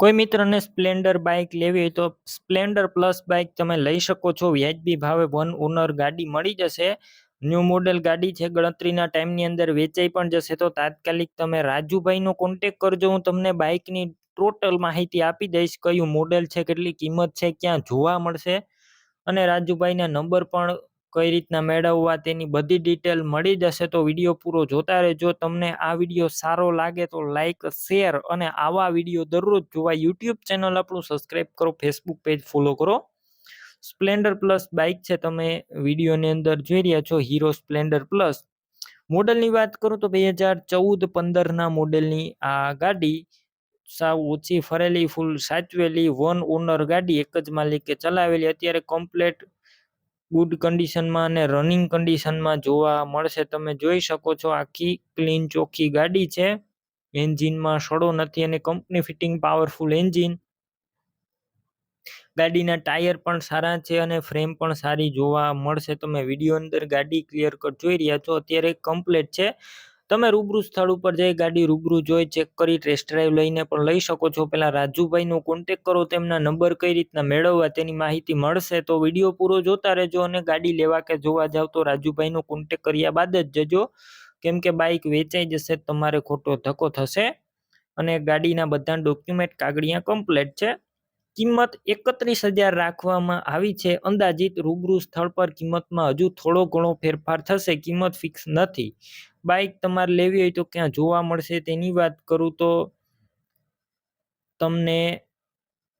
કોઈ મિત્રને Splendor bike લેવી હોય તો સ્પ્લેન્ડર પ્લસ બાઇક તમે લઈ શકો છો. વ્યાજબી ભાવે વન ઓનર ગાડી મળી જશે. ન્યૂ મોડેલ ગાડી છે, ગણતરીના ટાઈમની અંદર વેચાઈ પણ જશે. તો તાત્કાલિક તમે રાજુભાઈનો કોન્ટેક કરજો. હું તમને બાઇકની ટોટલ માહિતી આપી દઈશ, કયું મોડેલ છે, કેટલી કિંમત છે, ક્યાં જોવા મળશે. અને રાજુભાઈના નંબર પણ કઈ રીતના મેળવવા તેની બધી ડિટેલ મળી જશે તો વીડિયો પૂરો જોતા રહેજો. તમને આ વીડિયો સારો લાગે તો લાઈક શેર અને આવા વીડિયો દરરોજ જોવા યુટ્યુબ ચેનલ આપણું સબસ્ક્રાઈબ કરો ફેસબુક પેજ ફોલો કરો. સ્પ્લેન્ડર પ્લસ બાઇક છે, તમે વિડીયોની અંદર જોઈ રહ્યા છો હીરો સ્પ્લેન્ડર પ્લસ મોડલની વાત કરું તો બે હજાર ચૌદ પંદરના મોડેલની આ ગાડી સાવ ઓછી ફરેલી ફૂલ સાચવેલી વન ઓનર ગાડી એક જ માલિકે ચલાવેલી. અત્યારે કમ્પ્લેટ ગુડ કન્ડિશનમાં અને રનિંગ કન્ડિશનમાં જોવા મળશે. તમે જોઈ શકો છો આખી ક્લીન ચોખ્ખી ગાડી છે. એન્જિનમાં સડો નથી અને કંપની ફિટિંગ પાવરફુલ એન્જિન ગાડીના ટાયર પણ સારા છે અને ફ્રેમ પણ સારી જોવા મળશે. તમે વીડિયો અંદર ગાડી ક્લિયર કટ જોઈ રહ્યા છો. અત્યારે કમ્પ્લેટ છે. તમે રૂબરૂ સ્થળ ઉપર જઈ ગાડી રૂબરૂ જોઈ ચેક કરી ટેસ્ટ ડ્રાઈવ લઈને પણ લઈ શકો છો. પહેલાં રાજુભાઈનો કોન્ટેક કરો, તેમના નંબર કઈ રીતના મેળવવા તેની માહિતી મળશે તો વીડિયો પૂરો જોતા રહેજો અને ગાડી લેવા કે જોવા જાવ તો રાજુભાઈનો કોન્ટેક કર્યા બાદ જ જજો. કેમ કે બાઇક વેચાઈ જશે, તમારે ખોટો ધક્કો થશે અને ગાડીના બધા ડોક્યુમેન્ટ કાગળિયા કમ્પ્લેટ છે. કિંમત એકત્રીસ હજાર રાખવામાં આવી છે. અંદાજિત રૂબરૂ સ્થળ પર કિંમતમાં હજુ થોડો ઘણો ફેરફાર થશે, કિંમત ફિક્સ નથી. બાઇક તમારે લેવી હોય તો ક્યાં જોવા મળશે તેની વાત કરું તો તમને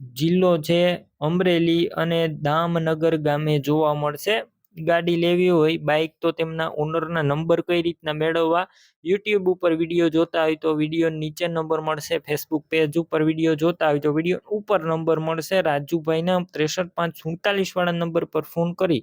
જિલ્લો છે અમરેલી અને દામનગર ગામે જોવા મળશે. ગાડી લેવી હોય બાઇક તો તેમના ઓનરના નંબર કઈ રીતના મેળવવા યુટ્યુબ ઉપર વીડિયો જોતા હોય તો વીડિયો નીચે નંબર મળશે, ફેસબુક પેજ ઉપર વીડિયો જોતા હોય તો વીડિયો ઉપર નંબર મળશે. રાજુભાઈના ત્રેસઠ પાંચ સુડતાલીસ વાળા નંબર પર ફોન કરી